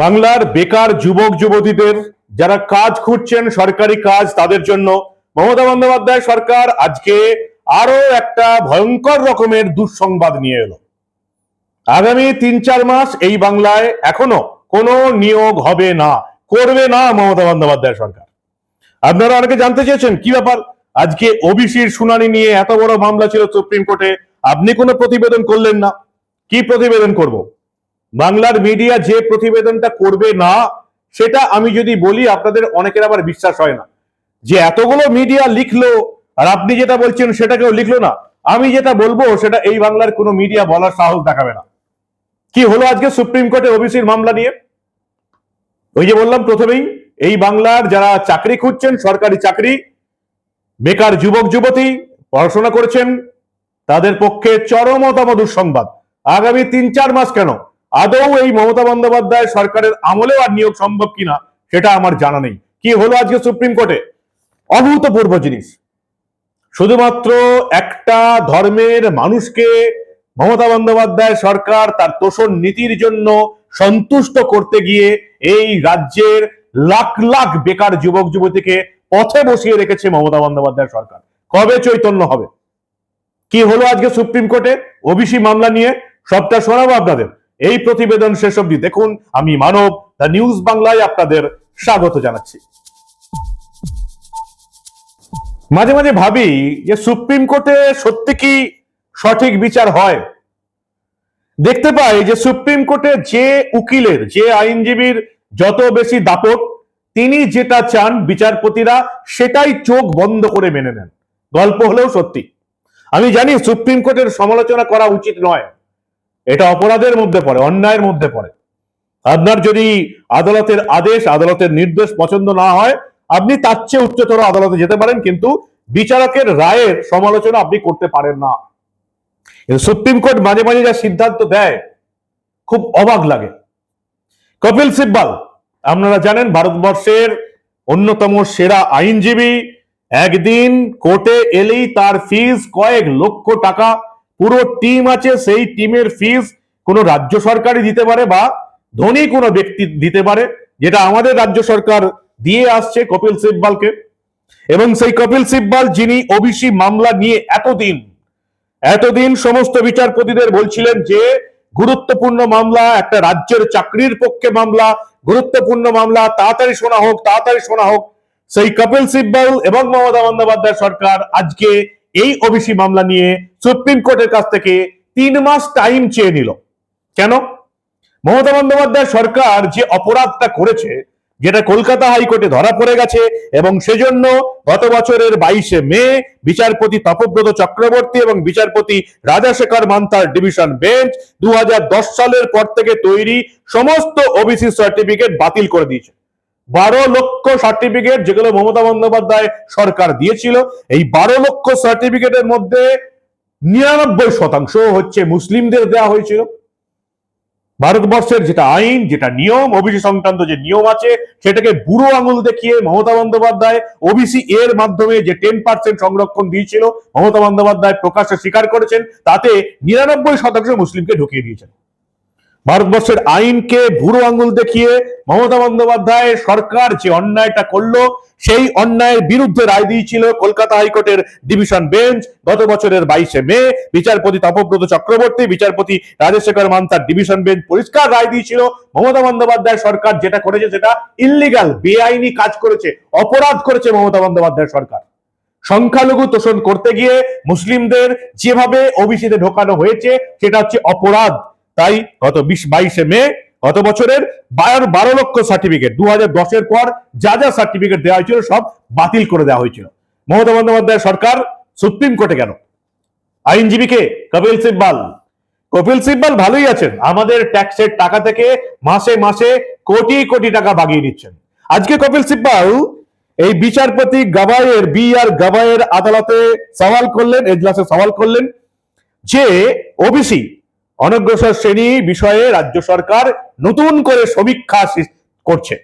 বাংলার বেকার যুবক যুবতীদের যারা কাজ খুঁজছেন, সরকারি কাজ, তাদের জন্য মমতা বন্দ্যোপাধ্যায় সরকার আজকে আরও একটা ভয়ঙ্কর রকমের দুঃসংবাদ নিয়ে এলো। আগামী তিন চার মাস এই বাংলায় এখনও কোনো নিয়োগ হবে না, করবে না মমতা বন্দ্যোপাধ্যায় সরকার। আপনারা অনেকে জানতে চেয়েছেন, কি ব্যাপার? আজকে ওবিসির শুনানি নিয়ে এত বড় মামলা ছিল সুপ্রিম কোর্টে, আপনি কোনো প্রতিবেদন করলেন না। কি প্রতিবেদন করব? বাংলার মিডিয়া যে প্রতিবেদনটা করবে না, সেটা আমি যদি বলি, আপনাদের অনেকের আবার বিশ্বাস হয় না। যে এতগুলো মিডিয়া লিখলো, আর আপনি যেটা বলছেন সেটা কেউ লিখলো না। আমি যেটা বলব, সেটা এই বাংলার কোনো মিডিয়া বলার সাহস দেখাবে না। কি হলো আজকে সুপ্রিম কোর্টে ওবিসির মামলা নিয়ে? ওই যে বললাম প্রথমেই, এই বাংলার যারা চাকরি খুঁজছেন, সরকারি চাকরি, বেকার যুবক, যুবতী, পড়াশোনা করেছেন, তাদের পক্ষে চরমতম দুঃসংবাদ। আগামী তিন চার মাস কেন? আদৌ এই মমতা বন্দ্যোপাধ্যায় সরকারের আমলেও আর নিয়োগ সম্ভব কিনা, সেটা আমার জানা নেই। কি হলো আজকে সুপ্রিম কোর্টে? অভূতপূর্ব জিনিস। শুধুমাত্র একটা ধর্মের মানুষকে মমতা বন্দ্যোপাধ্যায় সরকার তার তোষণ নীতির জন্য সন্তুষ্ট করতে গিয়ে এই রাজ্যের লাখ লাখ বেকার যুবক যুবতীকে পথে বসিয়ে রেখেছে মমতা বন্দ্যোপাধ্যায় সরকার। কবে চৈতন্য হবে? কি হলো আজকে সুপ্রিম কোর্টে? ওবিসি মামলা নিয়ে সবটা শোনাবো আপনাদের। এই প্রতিবেদন শেষ অবধি দেখুন। আমি মানব, দ্য নিউজ বাংলায় আপনাদের স্বাগত জানাচ্ছি। মাঝে মাঝে ভাবি যে সুপ্রিম কোর্টে সত্যি কি সঠিক বিচার হয়? দেখতে পাই যে সুপ্রিম কোর্টে যে উকিলের, যে আইনজীবীর যত বেশি দাপট, তিনি যেটা চান বিচারপতিরা সেটাই চোখ বন্ধ করে মেনে নেন। গল্প হলেও সত্যি। আমি জানি সুপ্রিম কোর্টের সমালোচনা করা উচিত নয়। এটা অপরাধের মধ্যে পড়ে, অন্যায়ের মধ্যে পড়ে। আপনার যদি আদালতের আদেশ, আদালতের নির্দেশ পছন্দ না হয়, আপনি তার চেয়ে উচ্চতর আদালতে যেতে পারেন, কিন্তু বিচারকের রায়ের সমালোচনা আপনি করতে পারেন না। সুপ্রিম কোর্ট মাঝে মাঝে যা সিদ্ধান্ত দেয়, খুব অবাক লাগে। কপিল সিব্বাল, আপনারা জানেন, ভারতবর্ষের অন্যতম সেরা আইনজীবী, একদিন কোর্টে এলেই তার ফিজ কয়েক লক্ষ টাকা পুরো টিম আছে, সেই টিমের ফিস কোনো রাজ্য সরকারই দিতে পারে বা ধনী কোনো ব্যক্তি দিতে পারে, যেটা আমাদের রাজ্য সরকার দিয়ে আসছে কপিল সিব্বালকে। এবং সেই কপিল সিব্বাল যিনি ওবিসি মামলা নিয়ে এতদিন এতদিন সমস্ত বিচারপতিদের বলছিলেন যে, গুরুত্বপূর্ণ মামলা, একটা রাজ্যের চাকরির পক্ষে মামলা, গুরুত্বপূর্ণ মামলা, তাড়াতাড়ি শোনা হোক, তাড়াতাড়ি শোনা হোক। সেই কপিল সিব্বল এবং মমতা বন্দ্যোপাধ্যায় সরকার আজকে এই ওবিসি মামলা নিয়ে সুপ্রিম কোর্টের কাছ থেকে তিন মাস টাইম চেয়ে নিল। কেন? মমতা বন্দ্যোপাধ্যায় সরকার যে অপরাধটা করেছে, যেটা কলকাতা হাইকোর্টে ধরা পড়ে গেছে এবং সেজন্য গত বছরের বাইশে মে বিচারপতি তপব্রত চক্রবর্তী এবং বিচারপতি রাজাশেখর মান্তার ডিভিশন বেঞ্চ দু হাজার দশ সালের পর থেকে তৈরি সমস্ত ওবিসি সার্টিফিকেট বাতিল করে দিয়েছে। বারো লক্ষ সার্টিফিকেট যেগুলো মমতা বন্দ্যোপাধ্যায় সরকার দিয়েছিল, এই বারো লক্ষ সার্টিফিকেটের মধ্যে নিরানব্বই শতাংশ হচ্ছে মুসলিমদের দেওয়া হয়েছিল। ভারতবর্ষের যেটা আইন, যেটা নিয়ম, ওবিসি সংক্রান্ত যে নিয়ম আছে, সেটাকে বুড়ো আঙুল দেখিয়ে মমতা বন্দ্যোপাধ্যায় ওবিসি এর মাধ্যমে যে টেন পার্সেন্ট সংরক্ষণ দিয়েছিল, মমতা বন্দ্যোপাধ্যায় প্রকাশ্যে স্বীকার করেছেন, তাতে নিরানব্বই শতাংশ মুসলিমকে ঢুকিয়ে দিয়েছেন। ভারতবর্ষের আইনকে বুড়ো আঙুল দেখিয়ে মমতা বন্দ্যোপাধ্যায় সরকার যে অন্যায়টা করল, সেই অন্যায়ের বিরুদ্ধে রায় দিয়েছিল কলকাতা হাইকোর্টের ডিভিশন বেঞ্চ গত বছরের বাইশে মে। বিচারপতি তপব্রত চক্রবর্তী, বিচারপতি রাজশেখর মান্তার ডিভিশন বেঞ্চ পরিষ্কার রায় দিয়েছিল, মমতা বন্দ্যোপাধ্যায় সরকার যেটা করেছে সেটা ইল্লিগাল বেআইনি কাজ করেছে, অপরাধ করেছে মমতা বন্দ্যোপাধ্যায় সরকার। সংখ্যালঘু তোষণ করতে গিয়ে মুসলিমদের যেভাবে ওবিসিতে ঢোকানো হয়েছে, সেটা হচ্ছে অপরাধ। তাই গত বিশ বাইশে মে গত বছরের বারো বারো লক্ষ সার্টিফিকেট দু হাজার দশের পর যা যা সার্টিফিকেট দেওয়া হয়েছিল সব বাতিল করে দেওয়া হয়েছিল। মমতা বন্দ্যোপাধ্যায় সরকার সুপ্রিম কোর্টে গেল আইনজীবীকে কপিল সিব্বাল। কপিল সিব্বাল ভালোই আছেন। আমাদের ট্যাক্সের টাকা থেকে মাসে মাসে কোটি কোটি টাকা বাগিয়ে নিচ্ছেন। আজকে কপিল সিব্বাল এই বিচারপতি গাবায়ের বি আর গাবায়ের আদালতে সওয়াল করলেন, এজলাসে সওয়াল করলেন যে ওবিসি অনগ্রসর শ্রেণি বিষয়ে রাজ্য সরকার নতুন করে সমীক্ষা করছে।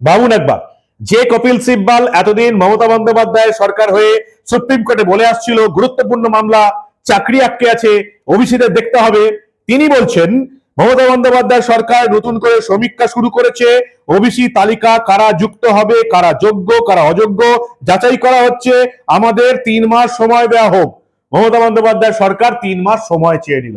ভাবুন একবার, যে কপিল সিব্বাল এতদিন মমতা বন্দ্যোপাধ্যায় সরকার হয়ে সুপ্রিম কোর্টে বলে আসছিল, গুরুত্বপূর্ণ মামলা, চাকরি আটকে আছে ওবিসিদের দেখতে হবে। তিনি বলছেন, মমতা বন্দ্যোপাধ্যায় সরকার নতুন করে সমীক্ষা শুরু করেছে, ওবিসি তালিকা কারা যুক্ত হবে, কারা যোগ্য, কারা অযোগ্য, যাচাই করা হচ্ছে, আমাদের তিন মাস সময় দেওয়া হোক। মমতা বন্দ্যোপাধ্যায় সরকার তিন মাস সময় চেয়ে নিল।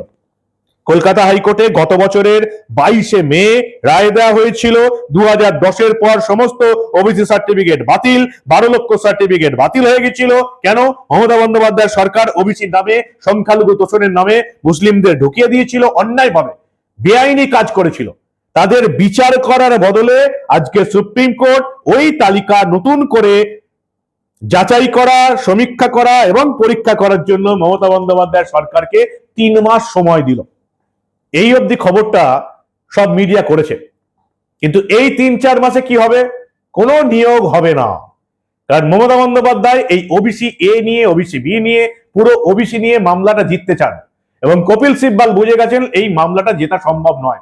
কলকাতা হাইকোর্টে গত বছরের বাইশে মে রায় দেওয়া হয়েছিল। দু হাজার দশের পর সমস্ত ওবিসি সার্টিফিকেট বাতিল, বারো লক্ষ সার্টিফিকেট বাতিল হয়ে গেছিল। কেন? মমতা বন্দ্যোপাধ্যায় সরকার ওবিসির নামে, সংখ্যালঘু তোষণের নামে মুসলিমদের ঢুকিয়ে দিয়েছিল, অন্যায়ভাবে। বেআইনি কাজ করেছিল। তাদের বিচার করার বদলে আজকে সুপ্রিম কোর্ট ওই তালিকা নতুন করে যাচাই করা, সমীক্ষা করা এবং পরীক্ষা করার জন্য মমতা বন্দ্যোপাধ্যায় সরকারকে তিন মাস সময় দিল। এই অবধি খবরটা সব মিডিয়া করেছে। কিন্তু এই তিন চার মাসে কি হবে? কোনো নিয়োগ হবে না। কারণ মমতা বন্দ্যোপাধ্যায় এই ওবিসি এ নিয়ে ওবিসি বি নিয়ে, পুরো ওবিসি নিয়ে মামলাটা জিততে চান। এবং কপিল সিব্বাল বুঝে গেছেন এই মামলাটা জেতা সম্ভব নয়।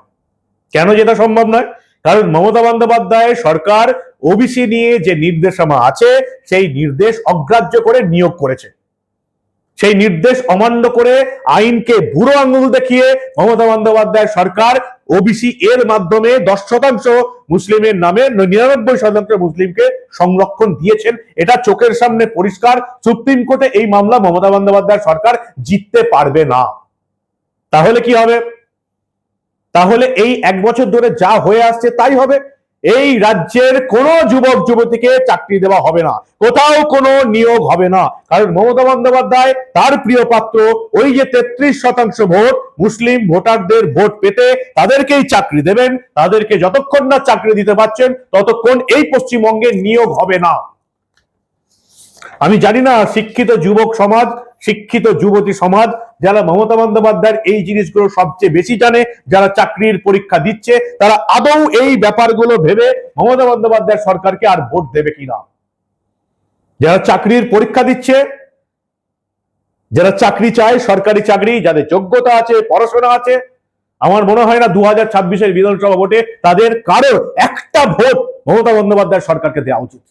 কেন জেতা সম্ভব নয়? কারণ মমতা বন্দ্যোপাধ্যায় সরকার ওবিসি নিয়ে যে নির্দেশনা আছে, সেই নির্দেশ অগ্রাহ্য করে নিয়োগ করেছে। সেই নির্দেশ অমান্য করে আইনকে বুড়ো আঙুল দেখিয়ে মমতা বন্দ্যোপাধ্যায় সরকার ওবিসি এর মাধ্যমে দশ শতাংশ মুসলিমের নামে নিরানব্বই শতাংশ মুসলিমকে সংরক্ষণ দিয়েছেন। এটা চোখের সামনে পরিষ্কার। সুপ্রিম কোর্টে এই মামলা মমতা বন্দ্যোপাধ্যায় সরকার জিততে পারবে না। তাহলে কি হবে? তাহলে এই এক বছর ধরে যা হয়ে আসছে তাই হবে? এই রাজ্যের কোন যুবক, যুবতীকে চাকরি দেওয়া হবে না। কোথাও কোনো নিয়োগ হবে না। কারণ মমতা বন্দ্যোপাধ্যায় তার প্রিয় পাত্র, ওই যে তেত্রিশ শতাংশ ভোট, মুসলিম ভোটারদের ভোট পেতে তাদেরকেই চাকরি দেবেন, তাদেরকে যতক্ষণ না চাকরি দিতে পারছেন, ততক্ষণ এই পশ্চিমবঙ্গে নিয়োগ হবে না। আমি জানি না, শিক্ষিত যুবক সমাজ শিক্ষিত যুবতী সমাজ যারা মমতা বন্দ্যোপাধ্যায়ের এই জিনিসগুলো সবচেয়ে বেশি জানে, যারা চাকরির পরীক্ষা দিচ্ছে, তারা আদৌ এই ব্যাপারগুলো ভেবে মমতা বন্দ্যোপাধ্যায় সরকারকে আর ভোট দেবে কিনা যারা চাকরির পরীক্ষা দিচ্ছে, যারা চাকরি চায়, সরকারি চাকরি, যাদের যোগ্যতা আছে, পড়াশোনা আছে, আমার মনে হয় না দু হাজার ছাব্বিশের বিধানসভা ভোটে তাদের কারোর একটা ভোট মমতা বন্দ্যোপাধ্যায় সরকারকে দেওয়া উচিত।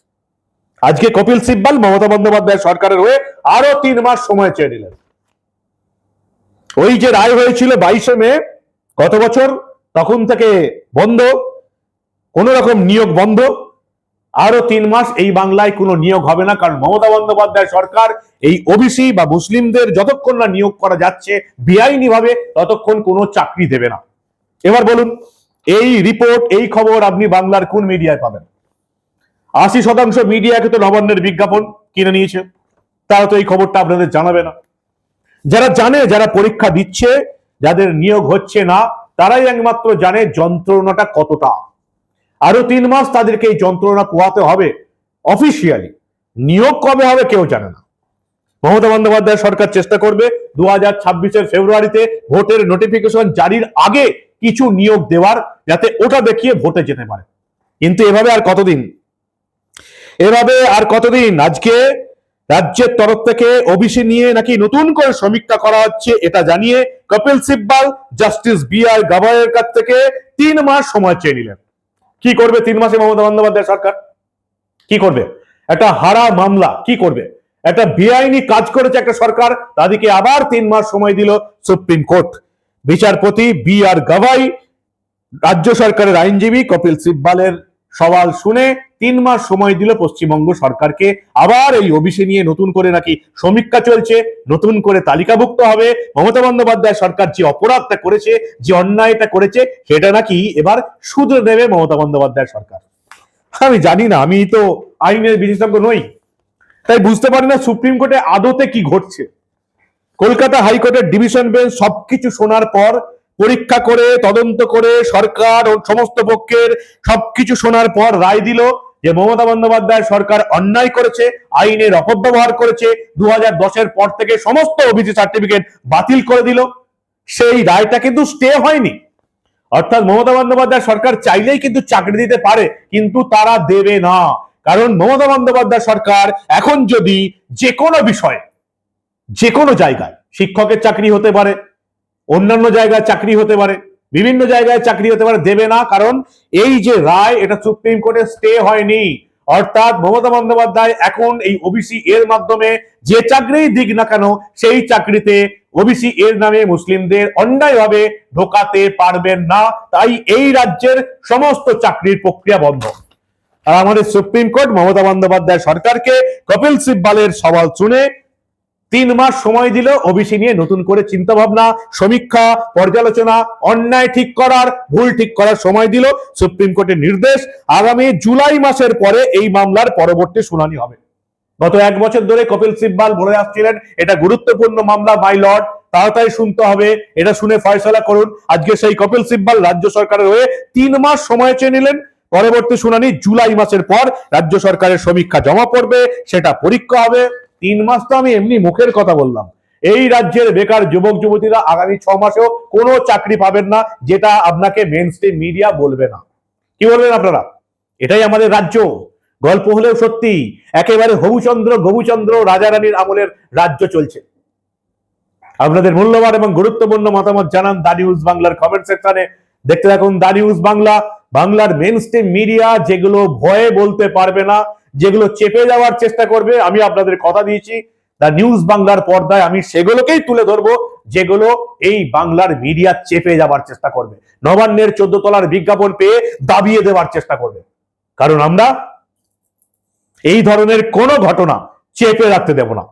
আজকে কপিল সিব্বাল, মমতা বন্দ্যোপাধ্যায় সরকারের হয়ে আরও তিন মাস সময় চেয়ে নিলেন। ওই যে রায় হয়েছিল বাইশে মে, গত বছর, তখন থেকে বন্ধ, কোন রকম নিয়োগ বন্ধ। আরও তিন মাস এই বাংলায় কোনো নিয়োগ হবে না, কারণ মমতা বন্দ্যোপাধ্যায় সরকার, এই ওবিসি বা মুসলিমদের যতক্ষণ না নিয়োগ করা যাচ্ছে বেআইনি ভাবে ততক্ষণ কোনো চাকরি দেবে না। এবার বলুন, এই রিপোর্ট, এই খবর আপনি বাংলার কোন মিডিয়ায় পাবেন? আশি শতাংশ মিডিয়াকে তো নবান্নের বিজ্ঞাপন কিনে নিয়েছে। তারা তো এই খবরটা আপনাদের জানাবে না। যারা জানে, যারা পরীক্ষা দিচ্ছে, যাদের নিয়োগ হচ্ছে না, তারাই একমাত্র জানে যন্ত্রণাটা কতটা। আরও তিন মাস তাদেরকে এই যন্ত্রণা পোহাতে হবে অফিসিয়ালি। নিয়োগ কবে হবে কেউ জানে না। মমতা বন্দ্যোপাধ্যায় সরকার চেষ্টা করবে দু হাজার ছাব্বিশের ফেব্রুয়ারিতে ভোটের নোটিফিকেশন জারির আগে কিছু নিয়োগ দেওয়ার, যাতে ওটা দেখিয়ে ভোটে যেতে পারে। কিন্তু এভাবে আর কতদিন এভাবে আর কতদিন? আজকে রাজ্যের তরফ থেকে ওবিসি নিয়ে নাকি নতুন করে সমীক্ষা করা হচ্ছে, এটা জানিয়ে Kapil Sibal, justice B R গাভাইয়ের কাছ থেকে তিন মাস সময় চেয়ে নিলেন। কি করবে তিন মাসে মমতা বন্দ্যোপাধ্যায় সরকার? কি করবে? একটা হারা মামলা, কি করবে? একটা বেআইনি কাজ করেছে একটা সরকার, তাদেরকে আবার তিন মাস সময় দিল সুপ্রিম কোর্ট। বিচারপতি বি আর গাভাই, রাজ্য সরকারের আইনজীবী কপিল সিব্বালের সওয়াল শুনে তিন মাস সময় দিল পশ্চিমবঙ্গ সরকারকে। আবার এই ওবিসি নিয়ে নতুন করে নাকি সমীক্ষা চলছে, নতুন করে তালিকাভুক্ত হবে। মমতা বন্দ্যোপাধ্যায় সরকার যে অপরাধটা করেছে, যে অন্যায়টা করেছে, সেটা নাকি এবার শুধরে দেবে মমতা বন্দ্যোপাধ্যায় সরকার। আমি জানি না, আমি তো আইনের বিশেষজ্ঞ নই। তাই বুঝতে পারি না সুপ্রিম কোর্টে আদতে কি ঘটছে। কলকাতা হাইকোর্টের ডিভিশন বেঞ্চ সবকিছু শোনার পর পরীক্ষা করে, তদন্ত করে, সরকার ও সমস্ত পক্ষের সবকিছু শোনার পর রায় দিল। যে মমতা বন্দ্যোপাধ্যায় সরকার অন্যায় করেছে, আইনের অপব্যবহার করেছে দু হাজার পর থেকে সমস্ত ওবিসি সার্টিফিকেট বাতিল করে দিল, সেই রায়টা কিন্তু স্টে হয়নি। অর্থাৎ মমতা বন্দ্যোপাধ্যায় সরকার চাইলেই কিন্তু চাকরি দিতে পারে, কিন্তু তারা দেবে না। কারণ মমতা বন্দ্যোপাধ্যায় সরকার এখন যদি যে কোনো বিষয়ে যে কোনো জায়গায় শিক্ষকের চাকরি হতে পারে, অন্যান্য জায়গায় চাকরি হতে পারে বিভিন্ন জায়গায় চাকরি হতে পারে, দেবে না। কারণ এই যে রায়, এটা সুপ্রিম কোর্টে স্টে হয়নি। অর্থাৎ মমতা বন্দ্যোপাধ্যায় এখন এই ওবিসি এর মাধ্যমে যে চাকরিই দিক না কেন, সেই চাকরিতে ওবিসি এর নামে মুসলিমদের অন্যায়ভাবে ঢোকাতে পারবেন না। তাই এই রাজ্যের সমস্ত চাকরির প্রক্রিয়া বন্ধ। আর আমাদের সুপ্রিম কোর্ট মমতা বন্দ্যোপাধ্যায় সরকারকে কপিল সিব্বালের সওয়াল শুনে তিন মাস সময় দিল ওবিসি নিয়ে নতুন করে চিন্তা ভাবনা সমীক্ষা, পর্যালোচনা, অন্যায় ঠিক করার, ভুল ঠিক করার সময় দিল সুপ্রিম কোর্টের নির্দেশ। আগামী জুলাই মাসের পরে এই মামলার পরবর্তী শুনানি হবে। গত এক বছর ধরে কপিল সিব্বাল বলে আসছিলেন, এটা গুরুত্বপূর্ণ মামলা মাই লর্ড তাড়াতাড়ি শুনতে হবে। এটা শুনে ফয়সলা করুন। আজকে সেই কপিল সিব্বাল রাজ্য সরকারের হয়ে তিন মাস সময় চেয়ে নিলেন। পরবর্তী শুনানি জুলাই মাসের পর রাজ্য সরকারের সমীক্ষা জমা পড়বে, সেটা পরীক্ষা হবে। তিন মাস তো আমি এমনি মুখের কথা বললাম। এই রাজ্যের বেকার যুবক, যুবতীরা আগামী ছ মাসেও কোনো চাকরি পাবেন না, যেটা আপনাকে মেন স্ট্রিম মিডিয়া বলবে না। কি বলবেন আপনারা? এটাই আমাদের রাজ্য। গল্প হলেও সত্যি, একেবারে হবুচন্দ্র, গবুচন্দ্র রাজা রানীর আমলের রাজ্য চলছে। আপনাদের মূল্যবান এবং গুরুত্বপূর্ণ মতামত জানান দা নিউজ বাংলার কমেন্ট সেকশনে দেখতে থাকুন দা নিউজ বাংলা, বাংলার মেন মিডিয়া যেগুলো ভয়ে বলতে পারবে না যেগুলো চেপে যাওয়ার চেষ্টা করবে, আমি আপনাদের কথা দিয়েছি। দা নিউজ বাংলার পর্দায় আমি সেগুলোকেই তুলে ধরবো, যেগুলো এই বাংলার মিডিয়া চেপে যাওয়ার চেষ্টা করবে। নবান্নের চোদ্দ তলার বিজ্ঞাপন পেয়ে দাবিয়ে দেওয়ার চেষ্টা করবে। কারণ আমরা এই ধরনের কোনো ঘটনা চেপে রাখতে দেব না।